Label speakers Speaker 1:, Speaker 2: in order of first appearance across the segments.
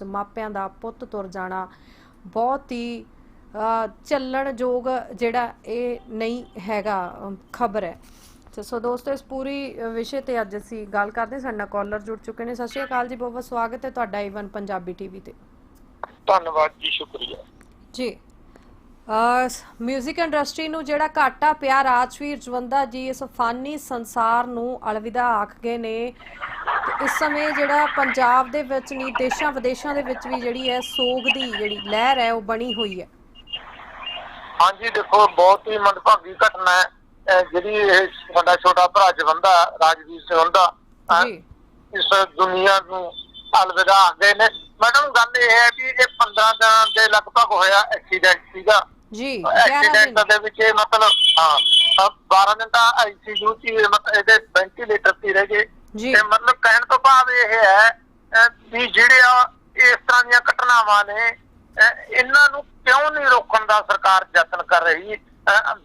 Speaker 1: ਵਿੱਚ ਮਾਪਿਆਂ ਦਾ ਪੁੱਤ ਤੁਰ ਜਾਣਾ। ਬਹੁਤ ਹੀ ਅ, ਚੱਲਣਯੋਗ ਜਿਹੜਾ ਇਹ ਨਹੀਂ ਹੈਗਾ ਖਬਰ ਹੈ। ਸੋ ਦੋਸਤੋ ਇਸ ਪੂਰੀ ਵਿਸ਼ੇ ਤੇ ਅੱਜ ਅਸੀਂ ਗੱਲ ਕਰਦੇ ਹਾਂ। ਸਾਡੇ ਨਾਲ ਕਾਲਰ ਜੁੜ ਚੁੱਕੇ ਨੇ। ਸਤਿ ਸ਼੍ਰੀ ਅਕਾਲ ਜੀ ਬਹੁਤ ਬਹੁਤ ਸਵਾਗਤ ਹੈ ਤੁਹਾਡਾ ਈਵਨ ਪੰਜਾਬੀ ਟੀਵੀ ਤੇ।
Speaker 2: ਧੰਨਵਾਦ ਜੀ ਸ਼ੁਕਰੀਆ।
Speaker 1: ਜੀ। ਮਿਊਜ਼ਿਕ ਇੰਡਸਟਰੀ ਨੂੰ ਜਿਹੜਾ ਘਾਟਾ ਪਿਆ ਰਾਜਵੀਰ ਜਵੰਦਾ ਜੀ ਇਸ ਫਾਨੀ ਸੰਸਾਰ ਨੂੰ ਅਲਵਿਦਾ ਆਖ ਗਏ ਨੇ। ਇਸ ਸਮੇਂ ਜਿਹੜਾ ਪੰਜਾਬ ਦੇ ਵਿੱਚ ਨਹੀਂ ਦੇਸ਼ਾਂ ਵਿਦੇਸ਼ਾਂ ਦੇ ਵਿੱਚ ਵੀ ਜਿਹੜੀ ਹੈ ਸੋਗ ਦੀ ਜਿਹੜੀ ਲਹਿਰ ਹੈ ਉਹ ਬਣੀ ਹੋਈ ਹੈ।
Speaker 2: ਹਾਂਜੀ ਦੇਖੋ ਬਹੁਤ ਹੀ ਮੰਦਭਾਗੀ ਘਟਨਾ ਹੈ। ਜਿਹੜੀ ਇਹ ਸਾਡਾ ਛੋਟਾ ਭਰਾ ਜਵੰਦਾ ਰਾਜਵੀਰ ਜਵੰਦਾ
Speaker 1: ਜੀ।
Speaker 2: ਇਸ ਦੁਨੀਆ ਨੂੰ ਅਲਵਿਦਾ ਆ ਗਏ ਨੇ। ਮੈਡਮ ਗੱਲ ਇਹ ਹੈ ਵੀ ਇਹ 15 ਦਿਨ ਦੇ ਲਗਭਗ ਹੋਇਆ ਐਕਸੀਡੈਂਟ ਸੀਗਾ
Speaker 1: ਜੀ 11
Speaker 2: ਐਕਸੀਡੈਂਟ ਦੇ ਵਿੱਚ ਇਹ ਮਤਲਬ ਹਾਂ ਅਹ 12 ਦਿਨ ਤਾਂ ਆਈਸੀਯੂ ਚ ਮਤਲਬ ਇਹਦੇ ਵੈਂਟੀਲੇਟਰ ਤੇ ਰਹਿ ਗਏ।
Speaker 1: ਜੀ।
Speaker 2: ਤੇ ਮਤਲਬ ਕਹਿਣ ਤੋਂ ਭਾਵ ਇਹ ਹੈ ਵੀ ਜਿਹੜੇ ਆ ਇਸ ਤਰ੍ਹਾਂ ਦੀਆਂ ਘਟਨਾਵਾਂ ਨੇ ਇਹਨਾਂ ਨੂੰ ਕਿਉਂ ਨਹੀਂ ਰੋਕਣ ਦਾ ਸਰਕਾਰ ਯਤਨ ਕਰ ਰਹੀ?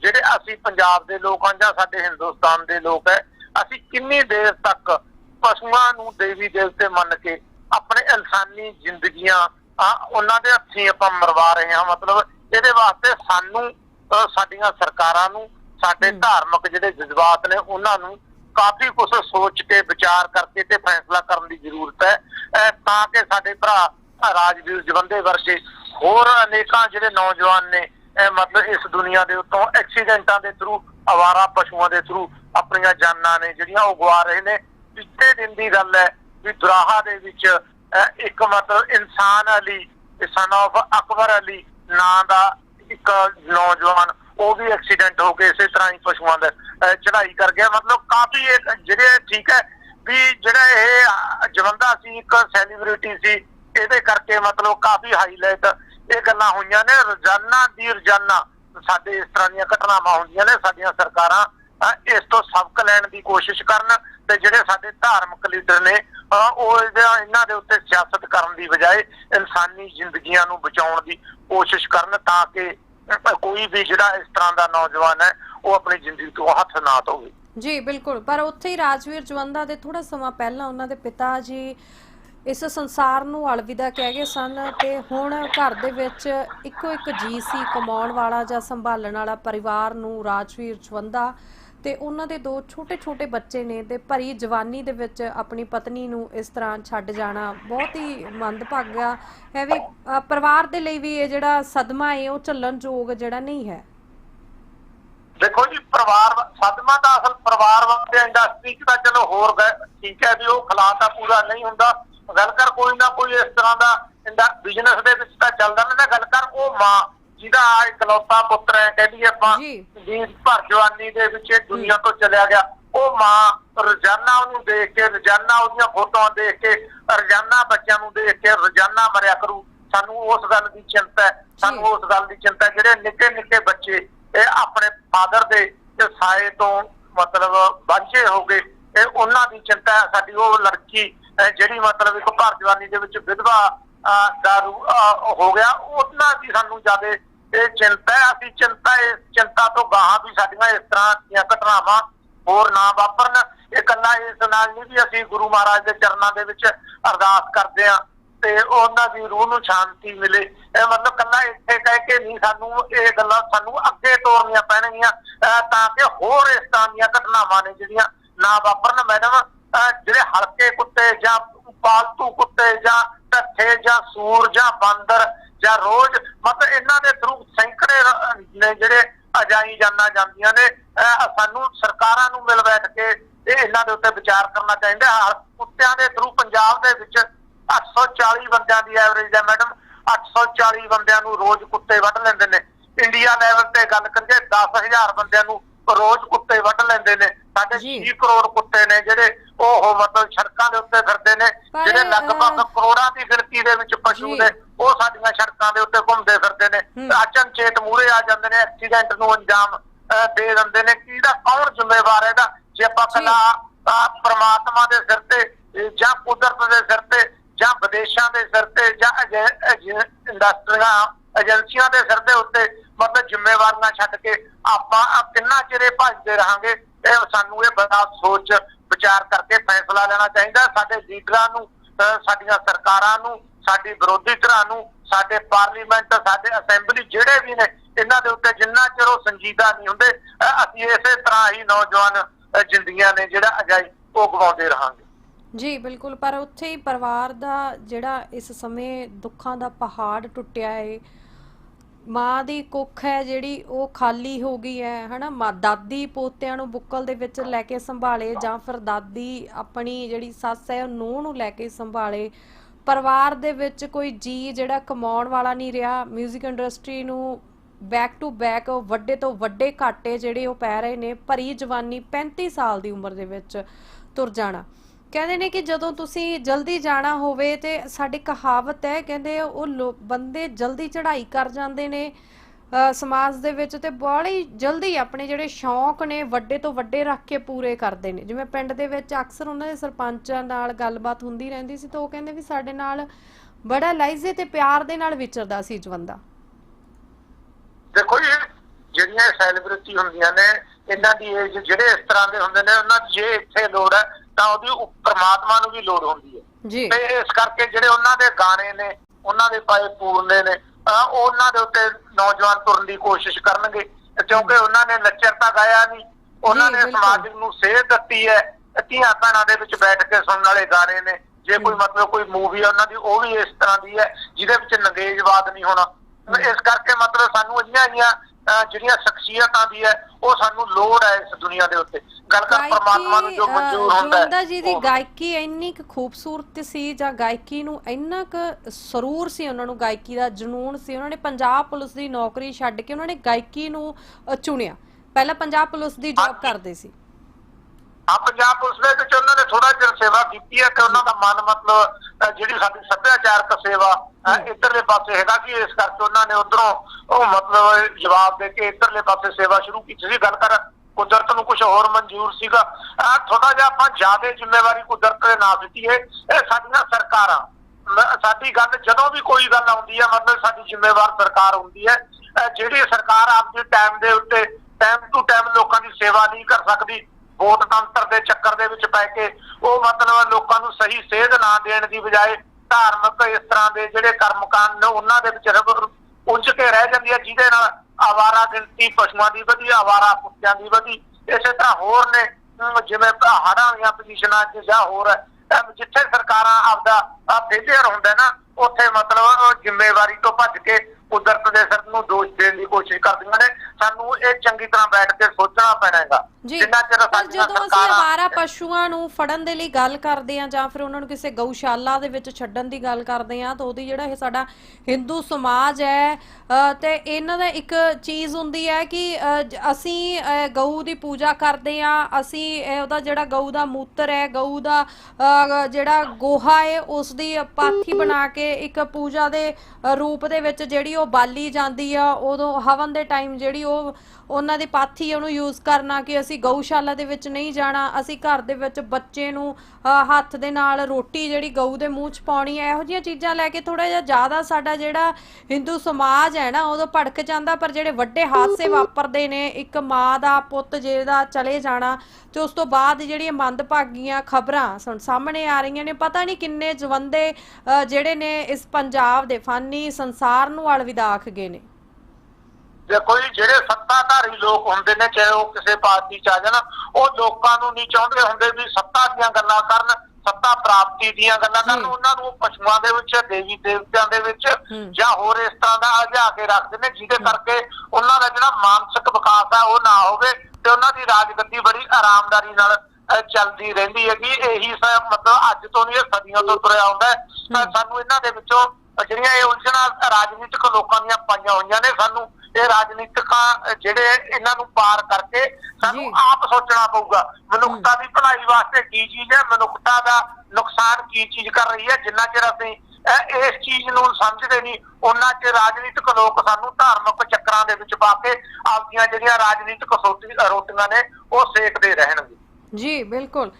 Speaker 2: ਜਿਹੜੇ ਅਸੀਂ ਪੰਜਾਬ ਦੇ ਲੋਕ ਹਾਂ ਜਾਂ ਸਾਡੇ ਹਿੰਦੁਸਤਾਨ ਦੇ ਲੋਕ ਹੈ ਅਸੀਂ ਕਿੰਨੀ ਦੇਰ ਤੱਕ ਪਸ਼ੂਆਂ ਨੂੰ ਦੇਵੀ ਦੇਵਤੇ ਮੰਨ ਕੇ ਆਪਣੇ ਇਨਸਾਨੀ ਜ਼ਿੰਦਗੀਆਂ ਆ ਉਹਨਾਂ ਦੇ ਹੱਥੀਂ ਆਪਾਂ ਮਰਵਾ ਰਹੇ ਹਾਂ? ਮਤਲਬ ਇਹਦੇ ਵਾਸਤੇ ਸਾਨੂੰ ਸਾਡੀਆਂ ਸਰਕਾਰਾਂ ਨੂੰ ਸਾਡੇ। ਧਾਰਮਿਕ ਜਿਹੜੇ ਜਜ਼ਬਾਤ ਨੇ ਉਹਨਾਂ ਨੂੰ ਕਾਫੀ ਕੁਝ ਸੋਚ ਕੇ ਵਿਚਾਰ ਕਰਕੇ ਤੇ ਫੈਸਲਾ ਕਰਨ ਦੀ ਜ਼ਰੂਰਤ ਹੈ ਤਾਂ ਕਿ ਸਾਡੇ ਭਰਾ ਰਾਜਵੀਰ ਜਵੰਦੇ ਵਰਗੇ ਹੋਰ ਅਨੇਕਾਂ ਜਿਹੜੇ ਨੌਜਵਾਨ ਨੇ ਇਹ ਮਤਲਬ ਇਸ ਦੁਨੀਆ ਦੇ ਉੱਤੋਂ ਐਕਸੀਡੈਂਟਾਂ ਦੇ ਥਰੂ ਆਵਾਰਾ ਪਸ਼ੂਆਂ ਦੇ ਥਰੂ ਆਪਣੀਆਂ ਜਾਨਾਂ ਨੇ ਜਿਹੜੀਆਂ ਉਹ ਗਵਾ ਰਹੇ ਨੇ ਪਿਛਲੇ ਦਿਨ ਦੀ ਗੱਲ ਹੈ ਵੀ ਦੁਰਾਹਾ ਦੇ ਵਿੱਚ ਇੱਕ ਮਤਲਬ ਇਨਸਾਨ ਅਲੀ ਸਨ of ਅਕਬਰ ਅਲੀ ਨਾਂ ਦਾ ਇੱਕ ਨੌਜਵਾਨ ਉਹ ਵੀ ਐਕਸੀਡੈਂਟ ਹੋ ਕੇ ਇਸੇ ਤਰ੍ਹਾਂ ਹੀ ਪਸ਼ੂਆਂ ਦਾ ਚੜਾਈ ਕਰ ਗਿਆ। ਮਤਲਬ ਕਾਫੀ ਇਹ ਜਿਹੜੇ ਠੀਕ ਹੈ ਵੀ ਜਿਹੜਾ ਇਹ ਅਹ, ਜਵੰਦਾ ਸੀ ਇੱਕ ਸੈਲੀਬ੍ਰਿਟੀ ਸੀ ਇਹਦੇ ਕਰਕੇ ਮਤਲਬ ਕਾਫੀ ਹਾਈਲਾਈਟ ਇਹ ਗੱਲਾਂ ਹੋਈਆਂ ਨੇ। ਰੋਜ਼ਾਨਾ ਦੀ ਰੋਜ਼ਾਨਾ ਸਾਡੇ ਇਸ ਤਰ੍ਹਾਂ ਦੀਆਂ ਘਟਨਾਵਾਂ ਹੁੰਦੀਆਂ ਨੇ ਸਾਡੀਆਂ ਸਰਕਾਰਾਂ ਇਸ ਤੋਂ ਸਬਕ ਲੈਣ ਦੀ ਕੋਸ਼ਿਸ਼ ਕਰਨ ਤੇ ਜਿਹੜੇ ਸਾਡੇ ਧਾਰਮਿਕ ਲੀਡਰ ਨੇ ਉਹ ਇਹਨਾਂ ਦੇ ਉੱਤੇ ਸਿਆਸਤ ਕਰਨ ਦੀ ਬਜਾਏ ਇਨਸਾਨੀ ਜ਼ਿੰਦਗੀਆਂ ਨੂੰ ਬਚਾਉਣ ਦੀ ਕੋਸ਼ਿਸ਼ ਕਰਨ ਤਾਂ ਕਿ ਕੋਈ ਵੀ ਜਿਹੜਾ ਇਸ ਤਰ੍ਹਾਂ ਦਾ ਨੌਜਵਾਨ ਹੈ, ਉਹ ਆਪਣੀ ਜ਼ਿੰਦਗੀ ਤੋਂ ਹੱਥ ਨਾ ਧੋਵੇ।
Speaker 1: ਜੀ, ਬਿਲਕੁਲ। ਪਰ ਉੱਥੇ ਹੀ ਰਾਜਵੀਰ ਜਵੰਦਾ ਦੇ ਥੋੜਾ ਸਮਾਂ ਪਹਿਲਾਂ ਉਹਨਾਂ ਦੇ ਪਿਤਾ ਜੀ ਇਸ ਸੰਸਾਰ ਨੂੰ ਅਲਵਿਦਾ ਕਹਿ ਗਏ ਸਨ ਤੇ ਹੁਣ ਘਰ ਦੇ ਵਿੱਚ ਇੱਕੋ ਇੱਕ ਜੀ ਸੀ ਕਮਾਉਣ ਵਾਲਾ ਜਾਂ ਸੰਭਾਲਣ ਵਾਲਾ ਪਰਿਵਾਰ ਨੂੰ ਰਾਜਵੀਰ ਜਵੰਦਾ ਤੇ ਉਹਨਾਂ ਦੇ ਦੋ ਛੋਟੇ-ਛੋਟੇ ਬੱਚੇ ਨੇ ਤੇ ਭਰੀ ਜਵਾਨੀ ਦੇ ਵਿੱਚ ਆਪਣੀ ਪਤਨੀ ਨੂੰ ਇਸ ਤਰ੍ਹਾਂ ਛੱਡ ਜਾਣਾ ਬਹੁਤ ਹੀ ਮੰਦਭਾਗਾ ਹੈ ਵੀ ਪਰਿਵਾਰ ਦੇ ਲਈ ਵੀ ਇਹ ਜਿਹੜਾ ਸਦਮਾ ਹੈ ਉਹ ਝੱਲਣਯੋਗ ਜਿਹੜਾ ਨਹੀਂ ਹੈ।
Speaker 2: ਦੇਖੋ ਜੀ, ਪਰਿਵਾਰ ਸਦਮਾ ਦਾ ਅਸਲ ਪਰਿਵਾਰ ਵਾਸਤੇ ਇੰਡਸਟਰੀ ਚ ਤਾਂ ਚਲੋ ਹੋਰ ਠੀਕ ਹੈ ਵੀ ਉਹ ਖਲਾਸ ਤਾਂ ਪੂਰਾ ਨਹੀਂ ਹੁੰਦਾ। ਗੱਲ ਕਰ ਕੋਈ ਨਾ ਕੋਈ ਇਸ ਤਰ੍ਹਾਂ ਦਾ ਬਿਜ਼ਨਸ ਦੇ ਵਿੱਚ ਤਾਂ ਚੱਲਦਾ ਰਹਿੰਦਾ। ਗੱਲ ਕਰ ਉਹ ਮਾਂ ਜਿਹਦਾ ਇਕਲੌਤਾ ਪੁੱਤਰ ਹੈ ਕਹਿੰਦੀ ਆਪਾਂ
Speaker 1: ਜੀ।
Speaker 2: ਭਰ ਜਵਾਨੀ ਦੇ ਵਿੱਚ ਇਹ ਦੁਨੀਆ ਤੋਂ ਚਲਿਆ ਗਿਆ ਉਹ ਮਾਂ ਰੋਜ਼ਾਨਾ ਉਹਨੂੰ ਦੇਖ ਕੇ ਰੋਜ਼ਾਨਾ ਉਹਦੀਆਂ ਫੋਟੋਆਂ ਦੇਖ ਕੇ ਰੋਜ਼ਾਨਾ ਬੱਚਿਆਂ ਨੂੰ ਦੇਖ ਕੇ ਰੋਜ਼ਾਨਾ ਮਰਿਆ ਕਰੂ ਸਾਨੂੰ ਉਸ ਗੱਲ ਦੀ ਚਿੰਤਾ ਹੈ ਸਾਨੂੰ। ਉਸ ਗੱਲ ਦੀ ਚਿੰਤਾ ਜਿਹੜੇ ਨਿੱਕੇ ਨਿੱਕੇ ਬੱਚੇ ਇਹ ਆਪਣੇ ਫਾਦਰ ਦੇ ਸਾਏ ਤੋਂ ਮਤਲਬ ਵਾਂਝੇ ਹੋ ਗਏ ਇਹ ਉਹਨਾਂ ਦੀ ਚਿੰਤਾ ਹੈ। ਸਾਡੀ ਉਹ ਲੜਕੀ ਜਿਹੜੀ ਮਤਲਬ ਇੱਕ ਘਰ ਜਵਾਨੀ ਦੇ ਵਿੱਚ ਵਿਧਵਾ ਦਾ ਹੋ ਗਿਆ ਉਹਨਾਂ ਦੀ ਸਾਨੂੰ ਜ਼ਿਆਦਾ ਇਹ ਚਿੰਤਾ ਅਸੀਂ ਚਿੰਤਾ ਇਸ ਚਿੰਤਾ ਤੋਂ ਗਾਹਾਂ ਵੀ ਸਾਡੀਆਂ ਇਸ ਤਰ੍ਹਾਂ ਦੀਆਂ ਘਟਨਾਵਾਂ ਹੋਰ ਨਾ ਵਾਪਰਨ। ਇਹ ਕੱਲਾ ਇਸ ਨਾਲ ਨਹੀਂ ਵੀ ਅਸੀਂ ਗੁਰੂ ਮਹਾਰਾਜ ਦੇ ਚਰਨਾਂ ਦੇ ਵਿੱਚ ਅਰਦਾਸ ਕਰਦੇ ਹਾਂ ਤੇ ਉਹਨਾਂ ਦੀ ਰੂਹ ਨੂੰ ਸ਼ਾਂਤੀ ਮਿਲੇ। ਇਹ ਮਤਲਬ ਕੱਲਾ ਇੱਥੇ ਕਹਿ ਕੇ ਨਹੀਂ ਸਾਨੂੰ ਇਹ ਗੱਲਾਂ ਸਾਨੂੰ ਅੱਗੇ ਤੋਰਨੀਆਂ ਪੈਣਗੀਆਂ। ਤਾਂ ਕਿ ਹੋਰ ਇਸ ਤਰ੍ਹਾਂ ਦੀਆਂ ਘਟਨਾਵਾਂ ਨੇ ਜਿਹੜੀਆਂ ਨਾ ਵਾਪਰਨ। ਮੈਡਮ ਜਿਹੜੇ ਹਲਕੇ ਕੁੱਤੇ ਜਾਂ ਪਾਲਤੂ ਕੁੱਤੇ ਜਾਂ ਢੱਠੇ ਜਾਂ ਸੂਰ ਜਾਂ ਬਾਂਦਰ ਜਾਂ ਰੋਜ਼ ਮਤਲਬ ਇਹਨਾਂ ਦੇ ਥਰੂ ਸੈਂਕੜੇ ਜਿਹੜੇ ਅਜਾਈ ਜਾਨਾਂ ਜਾਂਦੀਆਂ ਨੇ ਸਾਨੂੰ ਸਰਕਾਰਾਂ ਨੂੰ ਮਿਲ ਬੈਠ ਕੇ ਇਹ ਇਹਨਾਂ ਦੇ ਉੱਤੇ ਵਿਚਾਰ ਕਰਨਾ ਚਾਹੀਦਾ ਹੈ। ਕੁੱਤਿਆਂ ਦੇ ਥਰੂ ਪੰਜਾਬ ਦੇ ਵਿੱਚ 840 ਬੰਦਿਆਂ ਦੀ ਐਵਰੇਜ ਹੈ ਮੈਡਮ 840 ਬੰਦਿਆਂ ਨੂੰ ਰੋਜ਼ ਕੁੱਤੇ ਵੱਢ ਲੈਂਦੇ ਨੇ। ਇੰਡੀਆ ਲੈਵਲ ਤੇ ਗੱਲ ਕਰੀਏ 10000 ਬੰਦਿਆਂ ਨੂੰ ਰੋਜ਼ ਕੁੱਤੇ ਵੱਢ ਲੈਂਦੇ ਨੇ। ਸਾਡੇ
Speaker 1: ਜੀ।
Speaker 2: 20 ਕਰੋੜ ਕੁੱਤੇ ਨੇ ਜਿਹੜੇ ਉਹ ਮਤਲਬ ਸੜਕਾਂ ਦੇ ਉੱਤੇ ਫਿਰਦੇ ਨੇ
Speaker 1: ਪਰ,
Speaker 2: ਜਿਹੜੇ ਲਗਭਗ
Speaker 1: ਅਹ,
Speaker 2: ਕਰੋੜਾਂ ਦੀ ਗਿਣਤੀ ਦੇ ਵਿੱਚ ਪਸ਼ੂ
Speaker 1: ਜੀ।
Speaker 2: ਨੇ ਉਹ ਸਾਡੀਆਂ ਸੜਕਾਂ ਦੇ ਉੱਤੇ ਘੁੰਮਦੇ ਫਿਰਦੇ ਨੇ
Speaker 1: ਹੂੰ।
Speaker 2: ਅਚਨਚੇਤ ਮੂਹਰੇ ਆ ਜਾਂਦੇ ਨੇ ਐਕਸੀਡੈਂਟ ਨੂੰ ਅੰਜਾਮ ਅਹ, ਦੇ ਦਿੰਦੇ ਨੇ ਕਿਹਦਾ ਕੌਣ ਜ਼ਿੰਮੇਵਾਰ ਹੈ ਇਹਦਾ ਜੇ ਆਪਾਂ
Speaker 1: ਜੀ।
Speaker 2: ਕੱਲਾ ਪ੍ਰਮਾਤਮਾ ਦੇ ਸਿਰ ਤੇ ਅਹ, ਜਾਂ ਕੁਦਰਤ ਦੇ ਸਿਰ ਤੇ ਜਾਂ ਵਿਦੇਸ਼ਾਂ ਦੇ ਸਿਰ ਤੇ ਜਾਂ ਇੰਡਸਟਰੀਆਂ ਏਜੰਸੀਆਂ ਦੇ ਸਿਰ ਦੇ ਉੱਤੇ ਮਤਲਬ ਜ਼ਿੰਮੇਵਾਰੀਆਂ ਛੱਡ ਕੇ ਆਪਾਂ ਕਿੰਨਾ ਚਿਰੇ ਭੱਜਦੇ ਰਹਾਂਗੇ ਇਹ ਸਾਨੂੰ ਇਹ ਬੜਾ ਸੋਚ ਵਿਚਾਰ ਕਰਕੇ ਫੈਸਲਾ ਲੈਣਾ ਚਾਹੀਦਾ। ਸਾਡੇ ਲੀਡਰਾਂ ਨੂੰ ਸਾਡੀਆਂ ਸਰਕਾਰਾਂ ਨੂੰ, ਸਾਡੀ ਵਿਰੋਧੀ ਧਿਰਾਂ ਨੂੰ, ਸਾਡੇ ਪਾਰਲੀਮੈਂਟ, ਸਾਡੇ ਅਸੈਂਬਲੀ ਜਿਹੜੇ ਵੀ ਨੇ, ਇਹਨਾਂ ਦੇ ਉੱਤੇ ਜਿੰਨਾ ਚਿਰ ਉਹ ਸੰਜੀਦਾ ਨਹੀਂ ਹੁੰਦੇ ਅਸੀਂ ਇਸੇ ਤਰ੍ਹਾਂ ਹੀ ਨੌਜਵਾਨ, ਅਹ ਜ਼ਿੰਦਗੀਆਂ ਨੇ ਜਿਹੜਾ ਅਜਾਈ, ਉਹ ਗਵਾਉਂਦੇ ਰਹਾਂਗੇ।
Speaker 1: ਜੀ, ਬਿਲਕੁਲ। ਪਰ ਉੱਥੇ ਹੀ ਪਰਿਵਾਰ ਦਾ ਜਿਹੜਾ ਇਸ ਸਮੇਂ ਦੁੱਖਾਂ ਦਾ ਪਹਾੜ ਟੁੱਟਿਆ ਹੈ ਮਾਂ ਦੀ ਕੁੱਖ ਹੈ ਜਿਹੜੀ, ਉਹ ਖਾਲੀ ਹੋ ਗਈ ਹੈ, ਹਨਾ? ਮਾਂ, ਦਾਦੀ ਪੋਤਿਆਂ ਨੂੰ ਬੁੱਕਲ ਦੇ ਵਿੱਚ ਲੈ ਕੇ ਸੰਭਾਲੇ ਜਾਂ ਫਿਰ ਦਾਦੀ ਆਪਣੀ ਜਿਹੜੀ ਸੱਸ ਹੈ, ਉਹ ਨੂੰਹ ਨੂੰ ਲੈ ਕੇ ਸੰਭਾਲੇ। ਪਰਿਵਾਰ ਦੇ ਵਿੱਚ ਕੋਈ ਜੀ ਜਿਹੜਾ ਕਮਾਉਣ ਵਾਲਾ ਨਹੀਂ ਰਿਹਾ। 뮤직 ਇੰਡਸਟਰੀ ਨੂੰ ਬੈਕ ਟੂ ਬੈਕ ਵੱਡੇ ਤੋਂ ਵੱਡੇ ਘਾਟੇ ਜਿਹੜੇ ਉਹ ਪੈ ਰਹੇ ਨੇ। ਭਰੀ ਜਵਾਨੀ 35 ਸਾਲ ਦੀ ਉਮਰ ਦੇ ਵਿੱਚ ਤੁਰ ਜਾਣਾ। ਕਹਿੰਦੇ ਨੇ ਕਿ ਜਦੋਂ ਤੁਸੀਂ ਜਲਦੀ ਜਾਣਾ ਹੋਵੇ ਤੇ ਸਾਡੀ ਕਹਾਵਤ ਹੈ, ਕਹਿੰਦੇ ਉਹ ਬੰਦੇ ਜਲਦੀ ਚੜ੍ਹਾਈ ਕਰ ਜਾਂਦੇ ਨੇ ਸਮਾਜ ਦੇ ਵਿੱਚ ਤੇ ਬੜੀ ਜਲਦੀ ਆਪਣੇ ਜਿਹੜੇ ਸ਼ੌਂਕ ਨੇ ਵੱਡੇ ਤੋਂ ਵੱਡੇ ਰੱਖ ਕੇ ਪੂਰੇ ਕਰਦੇ ਨੇ। ਜਿਵੇਂ ਪਿੰਡ ਦੇ ਵਿੱਚ ਅਕਸਰ ਉਹਨਾਂ ਦੇ ਸਰਪੰਚਾਂ ਨਾਲ ਗੱਲਬਾਤ ਹੁੰਦੀ ਰਹਿੰਦੀ ਸੀ ਤਾਂ ਉਹ ਕਹਿੰਦੇ ਵੀ ਸਾਡੇ ਨਾਲ ਬੜਾ ਲਾਈਜ਼ੇ ਤੇ ਪਿਆਰ ਦੇ ਨਾਲ ਵਿਚਰਦਾ ਸੀ ਜਵੰਦਾ
Speaker 2: ਦੇਖੋ ਜੀ, ਜਿਹੜੀਆਂ ਸੈਲੀਬ੍ਰਿਟੀ ਹੁੰਦੀਆਂ ਨੇ, ਇਹਨਾਂ ਦੀ ਏਜ ਜਿਹੜੇ ਇਸ ਤਰ੍ਹਾਂ ਦੇ ਹੁੰਦੇ ਨੇ, ਉਹਨਾਂ ਦੀ ਜੇ ਇੱਥੇ ਲੋੜ ਹੈ ਤਾਂ ਉਹਦੀ ਪ੍ਰਮਾਤਮਾ ਨੂੰ ਵੀ ਲੋੜ ਹੁੰਦੀ ਹੈ।
Speaker 1: ਜੀ।
Speaker 2: ਤੇ ਇਸ ਕਰਕੇ ਜਿਹੜੇ ਉਹਨਾਂ ਦੇ ਗਾਣੇ ਨੇ ਉਹਨਾਂ ਦੇ ਪਾਏ ਪੂਰਨੇ ਨੇ ਉਹਨਾਂ ਦੇ ਉੱਤੇ ਨੌਜਵਾਨ ਤੁਰਨ ਦੀ ਕੋਸ਼ਿਸ਼ ਕਰਨਗੇ। ਕਿਉਂਕਿ ਉਹਨਾਂ ਨੇ ਲੱਚਰਤਾ ਗਾਇਆ ਨਹੀਂ ਉਹਨਾਂ ਨੇ। ਸਮਾਜ ਨੂੰ ਸੇਧ ਦਿੱਤੀ ਹੈ। ਧੀਆਂ ਭੈਣਾਂ ਦੇ ਵਿੱਚ ਬੈਠ ਕੇ ਸੁਣਨ ਵਾਲੇ ਗਾਣੇ ਨੇ। ਜੇ ਕੋਈ ਮਤਲਬ ਕੋਈ ਮੂਵੀ ਹੈ ਉਹਨਾਂ ਦੀ ਉਹ ਵੀ ਇਸ ਤਰ੍ਹਾਂ ਦੀ ਹੈ ਜਿਹਦੇ ਵਿੱਚ ਨੰਗੇਜਵਾਦ ਨਹੀਂ ਹੋਣਾ। ਇਸ ਕਰਕੇ ਮਤਲਬ ਸਾਨੂੰ ਇੰਨੀਆਂ ਇੰਨੀਆਂ ਜਿਹੜੀਆਂ ਸ਼ਖਸੀਅਤਾਂ ਦੀ ਹੈ ਉਹ ਸਾਨੂੰ ਲੋੜ ਹੈ ਇਸ ਦੁਨੀਆ ਦੇ ਉੱਤੇ। ਗੱਲ ਕਰ ਪਰਮਾਤਮਾ ਨੂੰ ਜੋ ਮਨਜ਼ੂਰ ਹੁੰਦਾ
Speaker 1: ਜਵੰਦਾ
Speaker 2: ਹੈ
Speaker 1: ਜੀ ਦੀ ਗਾਇਕੀ ਇੰਨੀ ਕੁ ਖੂਬਸੂਰਤ ਸੀ ਜਾਂ ਗਾਇਕੀ ਨੂੰ ਇੰਨਾ ਕੁ ਸਰੂਰ ਸੀ ਉਹਨਾਂ ਨੂੰ ਗਾਇਕੀ ਦਾ ਜਨੂਨ ਸੀ ਉਹਨਾਂ ਨੇ ਪੰਜਾਬ ਪੁਲਿਸ ਦੀ ਨੌਕਰੀ ਛੱਡ ਕੇ ਉਹਨਾਂ ਨੇ ਗਾਇਕੀ ਨੂੰ ਚੁਣਿਆ। ਪਹਿਲਾਂ ਪੰਜਾਬ ਪੁਲਿਸ ਦੀ ਜੌਬ। ਕਰਦੇ ਸੀ।
Speaker 2: ਆ ਪੰਜਾਬ ਪੁਲਿਸ ਦੇ ਵਿੱਚ ਉਹਨਾਂ ਨੇ ਥੋੜਾ ਚਿਰ ਸੇਵਾ ਕੀਤੀ ਹੈ ਤੇ ਉਹਨਾਂ ਦਾ ਮਨ ਮਤਲਬ ਜਿਹੜੀ ਸਾਡੀ ਸੱਭਿਆਚਾਰਕ ਸੇਵਾ ਇੱਧਰਲੇ ਪਾਸੇ ਹੈਗਾ ਕਿ ਇਸ ਕਰਕੇ ਉਹਨਾਂ ਨੇ ਉਧਰੋਂ ਉਹ ਮਤਲਬ ਜਵਾਬ ਦੇ ਕੇ ਇੱਧਰਲੇ ਪਾਸੇ ਸੇਵਾ ਸ਼ੁਰੂ ਕੀਤੀ ਸੀ। ਗੱਲ ਕਰ, ਕੁਦਰਤ ਨੂੰ ਕੁਝ ਹੋਰ ਮਨਜ਼ੂਰ ਸੀਗਾ। ਥੋੜਾ ਜਿਹਾ ਆਪਾਂ ਜ਼ਿਆਦਾ ਜ਼ਿੰਮੇਵਾਰੀ ਕੁਦਰਤ ਦੇ ਨਾਂ ਦਿੱਤੀ ਹੈ। ਇਹ ਸਾਡੀਆਂ ਸਰਕਾਰਾਂ। ਸਾਡੀ ਗੱਲ ਜਦੋਂ ਵੀ ਕੋਈ ਗੱਲ ਆਉਂਦੀ ਹੈ, ਮਤਲਬ ਸਾਡੀ ਜ਼ਿੰਮੇਵਾਰ ਸਰਕਾਰ ਹੁੰਦੀ ਹੈ ਜਿਹੜੀ ਸਰਕਾਰ ਆਪਦੇ ਟਾਈਮ ਦੇ ਉੱਤੇ ਟਾਈਮ ਟੂ ਟਾਈਮ ਲੋਕਾਂ ਦੀ ਸੇਵਾ ਨਹੀਂ ਕਰ ਸਕਦੀ, ਵੋਟ ਤੰਤਰ ਦੇ ਚੱਕਰ ਦੇ ਵਿੱਚ ਪੈ ਕੇ ਉਹ ਮਤਲਬ ਲੋਕਾਂ ਨੂੰ ਸਹੀ ਸੇਧ ਨਾ ਦੇਣ ਦੀ ਬਜਾਏ ਧਾਰਮਿਕ ਇਸ ਤਰ੍ਹਾਂ ਦੇ ਜਿਹੜੇ ਕਰਮਕਾਂਡ ਨੇ, ਉਹਨਾਂ ਦੇ ਵਿੱਚ ਰਬ- ਉਲਝ ਕੇ ਰਹਿ ਜਾਂਦੀ ਹੈ, ਜਿਹਦੇ ਨਾਲ ਆਵਾਰਾ ਗਿਣਤੀ ਪਸ਼ੂਆਂ ਦੀ ਵਧੀ, ਆਵਾਰਾ ਕੁੱਤਿਆਂ ਦੀ ਵਧੀ, ਇਸੇ ਤਰ੍ਹਾਂ ਹੋਰ ਨੇ ਜਿਵੇਂ ਹੜਾਂ ਦੀਆਂ ਪੋਜੀਸ਼ਨਾਂ 'ਚ ਜਾਂ ਹੋਰ ਜਿੱਥੇ ਸਰਕਾਰਾਂ ਆਪਦਾ ਫੇਲਿਅਰ ਹੁੰਦਾ ਨਾ, ਉੱਥੇ ਮਤਲਬ ਜ਼ਿੰਮੇਵਾਰੀ ਤੋਂ ਭੱਜ ਕੇ ਕੁਦਰਤ ਦੇ ਸਿਰ ਨੂੰ ਦੋਸ਼ ਦੇਣ ਦੀ ਕੋਸ਼ਿਸ਼ ਕਰਦੀਆਂ ਨੇ। ਸਾਨੂੰ ਇਹ ਚੰਗੀ ਤਰ੍ਹਾਂ ਬੈਠ ਕੇ ਸੋਚਣਾ ਪੈਣਾ ਹੈਗਾ।
Speaker 1: ਜੀ ਪਰ ਜਦੋਂ ਅਸੀਂ ਆਵਾਰਾ ਪਸ਼ੂਆਂ ਨੂੰ ਫੜਨ ਦੇ ਲਈ ਗੱਲ ਕਰਦੇ ਆ ਜਾਂ ਫਿਰ ਉਹਨਾਂ ਨੂੰ ਕਿਸੇ ਗਊਸ਼ਾਲਾ ਦੇ ਵਿੱਚ ਛੱਡਣ ਦੀ ਗੱਲ ਕਰਦੇ ਆ ਤਾਂ ਉਹਦੀ ਜਿਹੜਾ ਇਹ ਸਾਡਾ ਹਿੰਦੂ ਸਮਾਜ ਹੈ ਤੇ ਇਹਨਾਂ ਦਾ ਇੱਕ ਚੀਜ਼ ਹੁੰਦੀ ਹੈ ਕਿ ਅਸੀਂ ਗਊ ਦੀ ਪੂਜਾ ਕਰਦੇ ਆ ਅਸੀਂ ਉਹਦਾ ਜਿਹੜਾ ਗਊ ਦਾ ਮੂਤਰ ਹੈ ਗਊ ਦਾ ਜਿਹੜਾ ਗੋਹਾ ਹੈ ਉਸ ਦੀ ਪਾਥੀ ਬਣਾ ਕੇ ਇੱਕ ਪੂਜਾ ਦੇ ਰੂਪ ਦੇ ਵਿੱਚ ਜਿਹੜੀ ਉਹ ਬਾਲੀ ਜਾਂਦੀ ਆ ਉਦੋਂ ਹਵਨ ਦੇ ਟਾਈਮ ਜਿਹੜੀ ਉਹ ਉਹਨਾਂ ਦੇ ਪਾਥੀ ਉਹਨੂੰ ਯੂਜ਼ ਕਰਨਾ ਕਿ ਅਸੀਂ ਗਊਸ਼ਾਲਾ ਦੇ ਵਿੱਚ ਨਹੀਂ ਜਾਣਾ, ਅਸੀਂ ਘਰ ਦੇ ਵਿੱਚ ਬੱਚੇ ਨੂੰ ਹੱਥ ਦੇ ਨਾਲ ਰੋਟੀ ਜਿਹੜੀ ਗਊ ਦੇ ਮੂੰਹ 'ਚ ਪਾਉਣੀ ਹੈ, ਇਹੋ ਜਿਹੀਆਂ ਚੀਜ਼ਾਂ ਲੈ ਕੇ ਥੋੜਾ ਜਿਹਾ ਜ਼ਿਆਦਾ ਸਾਡਾ ਜਿਹੜਾ ਹਿੰਦੂ ਸਮਾਜ ਹੈ ਨਾ, ਉਦੋਂ ਭੜਕ ਜਾਂਦਾ, ਪਰ ਜਿਹੜੇ ਵੱਡੇ ਹਾਦਸੇ ਵਾਪਰਦੇ ਨੇ, ਇੱਕ ਮਾਂ ਦਾ ਪੁੱਤ ਜਿਹਦਾ ਚਲੇ ਜਾਣਾ ਤੇ ਉਸ ਤੋਂ ਬਾਅਦ ਜਿਹੜੀਆਂ ਮੰਦਭਾਗੀਆਂ ਖਬਰਾਂ ਸਾਹਮਣੇ ਆ ਰਹੀਆਂ ਨੇ, ਪਤਾ ਨਹੀਂ ਕਿੰਨੇ ਜਵੰਦੇ ਜਿਹੜੇ ਨੇ ਇਸ ਪੰਜਾਬ ਦੇ ਫਾਨੀ ਸੰਸਾਰ ਨੂੰ ਅਲਵਿਦਾ ਆਖ ਗਏ ਨੇ।
Speaker 2: ਦੇਖੋ ਜੀ ਜਿਹੜੇ ਸੱਤਾਧਾਰੀ ਲੋਕ ਹੁੰਦੇ ਨੇ ਚਾਹੇ ਉਹ ਕਿਸੇ ਪਾਰਟੀ ਚ ਆ ਜਾਣ ਉਹ ਲੋਕਾਂ ਨੂੰ ਨਹੀਂ ਚਾਹੁੰਦੇ ਹੁੰਦੇ ਵੀ ਸੱਤਾ ਦੀਆਂ ਗੱਲਾਂ ਕਰਨ ਸੱਤਾ ਪ੍ਰਾਪਤੀ ਦੀਆਂ ਗੱਲਾਂ ਕਰਨ। ਉਹਨਾਂ ਨੂੰ ਪਸ਼ੂਆਂ ਦੇ ਵਿੱਚ ਦੇਵੀ ਦੇਵਤਿਆਂ ਦੇ ਵਿੱਚ। ਜਾਂ ਹੋਰ ਇਸ ਤਰ੍ਹਾਂ ਦਾ ਹਜਾ ਕੇ ਰੱਖਦੇ ਨੇ ਜਿਹਦੇ ਕਰਕੇ ਉਹਨਾਂ ਦਾ ਜਿਹੜਾ ਮਾਨਸਿਕ ਵਿਕਾਸ ਹੈ ਉਹ ਨਾ ਹੋਵੇ ਤੇ ਉਹਨਾਂ ਦੀ ਰਾਜਗੱਦੀ ਬੜੀ ਆਰਾਮਦਾਰੀ ਨਾਲ ਚੱਲਦੀ ਰਹਿੰਦੀ ਹੈਗੀ। ਇਹੀ ਮਤਲਬ ਅੱਜ ਤੋਂ ਨਹੀਂ ਸਦੀਆਂ ਤੋਂ ਤੁਰਿਆ ਆਉਂਦਾ ਸਾਨੂੰ ਇਹਨਾਂ ਦੇ ਵਿੱਚੋਂ ਜਿਹੜੀਆਂ ਇਹ ਉਲਝਣਾਂ ਰਾਜਨੀਤਿਕ ਲੋਕਾਂ ਦੀਆਂ ਪਾਈਆਂ ਹੋਈਆਂ ਨੇ ਸਾਨੂੰ ਇਹ ਰਾਜਨੀਤਿਕਾਂ ਜਿਹੜੇ ਇਹਨਾਂ ਨੂੰ ਪਾਰ ਕਰਕੇ ਸਾਨੂੰ। ਆਪ ਸੋਚਣਾ ਪਊਗਾ। ਮਨੁੱਖਤਾ ਦੀ ਭਲਾਈ ਵਾਸਤੇ ਕੀ ਚੀਜ਼ ਹੈ? ਮਨੁੱਖਤਾ ਦਾ ਨੁਕਸਾਨ ਕੀ ਚੀਜ਼ ਕਰ ਰਹੀ ਹੈ? ਜਿੰਨਾ ਚਿਰ ਅਸੀਂ ਇਸ ਚੀਜ਼ ਨੂੰ ਸਮਝਦੇ ਨਹੀਂ ਉਹਨਾਂ ਚਿਰ ਰਾਜਨੀਤਿਕ ਲੋਕ ਸਾਨੂੰ ਧਾਰਮਿਕ ਚੱਕਰਾਂ ਦੇ ਵਿੱਚ ਪਾ ਕੇ ਆਪਦੀਆਂ ਜਿਹੜੀਆਂ ਰਾਜਨੀਤਿਕ ਰੋਟੀਆਂ ਨੇ ਉਹ ਸੇਕਦੇ ਰਹਿਣਗੇ।
Speaker 1: ਜੀ ਬਿਲਕੁਲ।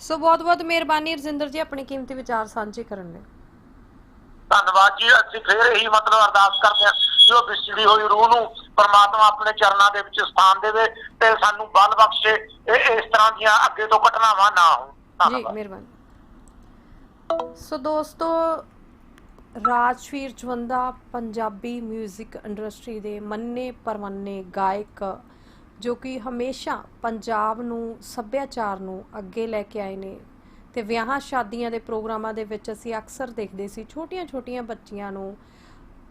Speaker 1: ਸੋ ਬਹੁਤ ਬਹੁਤ ਮਿਹਰਬਾਨੀ ਰਜਿੰਦਰ ਜੀ ਆਪਣੇ ਕੀਮਤੀ ਵਿਚਾਰ ਸਾਂਝੇ ਕਰਨ ਲਈ।
Speaker 2: ਧੰਨਵਾਦ ਜੀ। ਅਸੀਂ ਫੇਰ ਇਹੀ ਮਤਲਬ ਅਰਦਾਸ ਕਰਦੇ ਹਾਂ। ਕਿ ਉਹ ਵਿਛੜੀ ਹੋਈ ਰੂਹ ਨੂੰ ਪਰਮਾਤਮਾ ਆਪਣੇ ਚਰਨਾਂ ਦੇ ਵਿੱਚ ਸਥਾਨ ਦੇਵੇ ਤੇ ਸਾਨੂੰ ਬਲ ਬਖਸ਼ੇ ਇਹ ਇਸ ਤਰ੍ਹਾਂ ਦੀਆਂ ਅੱਗੇ ਤੋਂ ਘਟਨਾਵਾਂ ਨਾ ਹੋਣ।
Speaker 1: ਜੀ ਮਿਹਰਬਾਨੀ। ਸੋ ਦੋਸਤੋ ਰਾਜਵੀਰ ਜਵੰਦਾ ਪੰਜਾਬੀ 뮤직 ਇੰਡਸਟਰੀ ਦੇ ਮੰਨੇ ਪਰਮੰਨੇ ਗਾਇਕ ਜੋ ਕਿ ਹਮੇਸ਼ਾ ਪੰਜਾਬ ਨੂੰ ਸੱਭਿਆਚਾਰ ਨੂੰ ਅੱਗੇ ਲੈ ਕੇ ਆਏ ਨੇ ਤੇ ਵਿਆਹਾਂ ਸ਼ਾਦੀਆਂ ਦੇ ਪ੍ਰੋਗਰਾਮਾਂ ਦੇ ਵਿੱਚ ਅਸੀਂ ਅਕਸਰ ਦੇਖਦੇ ਸੀ ਛੋਟੀਆਂ-ਛੋਟੀਆਂ ਬੱਚੀਆਂ ਨੂੰ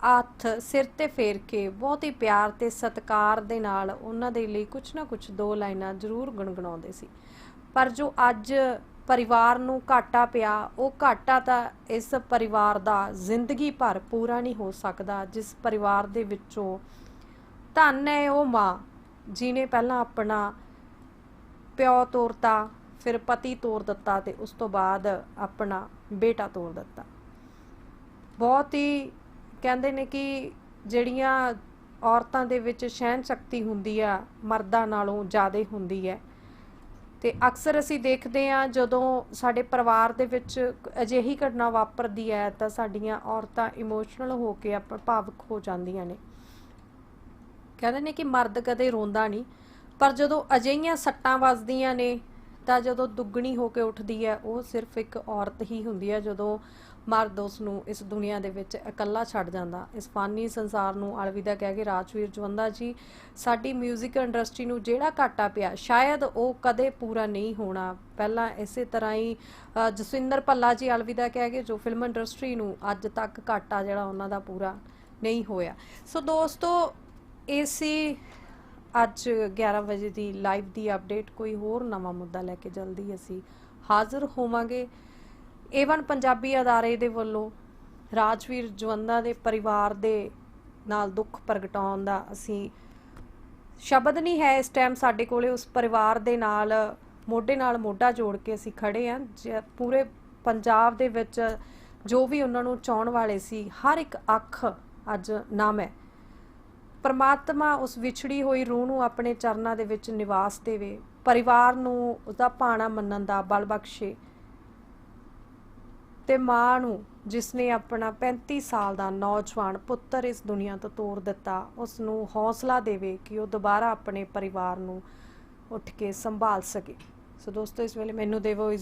Speaker 1: ਹੱਥ, ਸਿਰ ਤੇ ਫੇਰ ਕੇ, ਬਹੁਤ ਹੀ ਪਿਆਰ ਤੇ ਸਤਿਕਾਰ ਦੇ ਨਾਲ ਉਹਨਾਂ ਦੇ ਲਈ ਕੁਝ ਨਾ ਕੁਝ ਦੋ ਲਾਈਨਾਂ ਜ਼ਰੂਰ ਗੁੰਗਣਾਉਂਦੇ ਸੀ। ਪਰ ਜੋ ਅੱਜ ਪਰਿਵਾਰ ਨੂੰ ਘਾਟਾ ਪਿਆ, ਉਹ ਘਾਟਾ ਤਾਂ ਇਸ ਪਰਿਵਾਰ ਦਾ ਜ਼ਿੰਦਗੀ ਭਰ ਪੂਰਾ ਨਹੀਂ ਹੋ ਸਕਦਾ, ਜਿਸ ਪਰਿਵਾਰ ਦੇ ਵਿੱਚੋਂ ਧੰਨ ਹੈ ਉਹ ਮਾਂ ਜਿਨੇ ਪਹਿਲਾਂ ਆਪਣਾ ਪਿਓ ਤੋਰਤਾ, ਫਿਰ ਪਤੀ ਤੋਰ ਦਿੱਤਾ ਤੇ ਉਸ ਤੋਂ ਬਾਅਦ ਆਪਣਾ ਬੇਟਾ ਤੋਰ ਦਿੱਤਾ। ਬਹੁਤ ਹੀ ਕਹਿੰਦੇ ਨੇ ਕਿ ਜਿਹੜੀਆਂ ਔਰਤਾਂ ਦੇ ਵਿੱਚ ਸਹਿਣ ਸ਼ਕਤੀ ਹੁੰਦੀ ਆ, ਮਰਦਾਂ ਨਾਲੋਂ ਜ਼ਿਆਦਾ ਹੁੰਦੀ ਹੈ। ਤੇ ਅਕਸਰ ਅਸੀਂ ਦੇਖਦੇ ਹਾਂ, ਜਦੋਂ ਸਾਡੇ ਪਰਿਵਾਰ ਦੇ ਵਿੱਚ ਅਜਿਹੀ ਘਟਨਾ ਵਾਪਰਦੀ ਹੈ, ਤਾਂ ਸਾਡੀਆਂ ਔਰਤਾਂ ਇਮੋਸ਼ਨਲ ਹੋ ਕੇ ਆਪ ਭਾਵੁਕ ਹੋ ਜਾਂਦੀਆਂ ਨੇ। ਕਹਿੰਦੇ ਨੇ ਕਿ ਮਰਦ ਕਦੇ ਰੋਂਦਾ ਨਹੀਂ, ਪਰ ਜਦੋਂ ਅਜਿਹੀਆਂ ਸੱਟਾਂ ਵੱਜਦੀਆਂ ਨੇ, ਤਾਂ ਜਦੋਂ ਦੁੱਗਣੀ ਹੋ ਕੇ ਉੱਠਦੀ ਹੈ, ਉਹ ਸਿਰਫ ਇੱਕ ਔਰਤ ਹੀ ਹੁੰਦੀ ਹੈ। ਜਦੋਂ ਮਰਦ ਉਸ ਨੂੰ ਇਸ ਦੁਨੀਆ ਦੇ ਵਿੱਚ ਇਕੱਲਾ ਛੱਡ ਜਾਂਦਾ। ਇਸ ਫਾਨੀ ਸੰਸਾਰ ਨੂੰ ਅਲਵਿਦਾ ਕਹਿ ਕੇ ਰਾਜਵੀਰ ਜਵੰਦਾ ਜੀ, ਸਾਡੀ 뮤직 ਇੰਡਸਟਰੀ ਨੂੰ ਜਿਹੜਾ ਘਾਟਾ ਪਿਆ, ਸ਼ਾਇਦ ਉਹ ਕਦੇ ਪੂਰਾ ਨਹੀਂ ਹੋਣਾ। ਪਹਿਲਾਂ ਇਸੇ ਤਰ੍ਹਾਂ ਹੀ ਜਸਵਿੰਦਰ ਭੱਲਾ ਜੀ ਅਲਵਿਦਾ ਕਹਿ ਕੇ ਜੋ ਫਿਲਮ ਇੰਡਸਟਰੀ ਨੂੰ ਅੱਜ ਤੱਕ ਘਾਟਾ ਜਿਹੜਾ ਉਹਨਾਂ ਦਾ ਪੂਰਾ ਨਹੀਂ ਹੋਇਆ। ਸੋ ਦੋਸਤੋ ਇਹ ਸੀ ਅੱਜ 11 ਵਜੇ ਦੀ ਲਾਈਵ ਦੀ ਅਪਡੇਟ ਕੋਈ ਹੋਰ ਨਵਾਂ ਮੁੱਦਾ ਲੈ ਕੇ ਜਲਦੀ ਅਸੀਂ ਹਾਜ਼ਰ ਹੋਵਾਂਗੇ। ਏਵਨ ਪੰਜਾਬੀ ਅਦਾਰੇ ਦੇ ਵੱਲੋਂ ਰਾਜਵੀਰ ਜਵੰਦਾ ਦੇ ਪਰਿਵਾਰ ਦੇ ਨਾਲ ਦੁੱਖ ਪ੍ਰਗਟਾਉਣ ਦਾ ਅਸੀਂ ਸ਼ਬਦ ਨਹੀਂ ਹੈ ਇਸ ਟਾਈਮ ਸਾਡੇ ਕੋਲੇ, ਉਸ ਪਰਿਵਾਰ ਦੇ ਨਾਲ, ਮੋਢੇ ਨਾਲ ਮੋਢਾ ਜੋੜ ਕੇ ਅਸੀਂ ਖੜੇ ਹਾਂ। ਜ- ਪੂਰੇ ਪੰਜਾਬ ਦੇ ਵਿੱਚ ਜੋ ਵੀ ਉਹਨਾਂ ਨੂੰ ਚਾਹਣ ਵਾਲੇ ਸੀ, ਹਰ ਇੱਕ ਅੱਖ ਅੱਜ ਨਮ ਹੈ। ਪਰਮਾਤਮਾ ਉਸ ਵਿਛੜੀ ਹੋਈ ਰੂਹ ਨੂੰ ਆਪਣੇ ਚਰਨਾਂ ਦੇ ਵਿੱਚ ਨਿਵਾਸ ਦੇਵੇ, ਪਰਿਵਾਰ ਨੂੰ ਉਹਦਾ ਭਾਣਾ ਮੰਨਣ ਦਾ ਬਲ ਬਖਸ਼ੇ। ਤੇ ਮਾਂ ਨੂੰ ਜਿਸ ਨੇ ਆਪਣਾ 35 ਸਾਲ ਦਾ ਨੌਜਵਾਨ ਪੁੱਤਰ ਇਸ ਦੁਨੀਆ ਤੋਂ ਤੋਰ ਦਿੱਤਾ ਉਸ ਨੂੰ ਹੌਸਲਾ ਦੇਵੇ ਕਿ ਉਹ ਦੁਬਾਰਾ ਆਪਣੇ ਪਰਿਵਾਰ ਨੂੰ ਉੱਠ ਕੇ ਸੰਭਾਲ ਸਕੇ। ਸੋ ਦੋਸਤੋ, ਇਸ ਵੇਲੇ ਮੈਨੂੰ ਦੇਵੋ ਇਜਾਜ਼ਤ।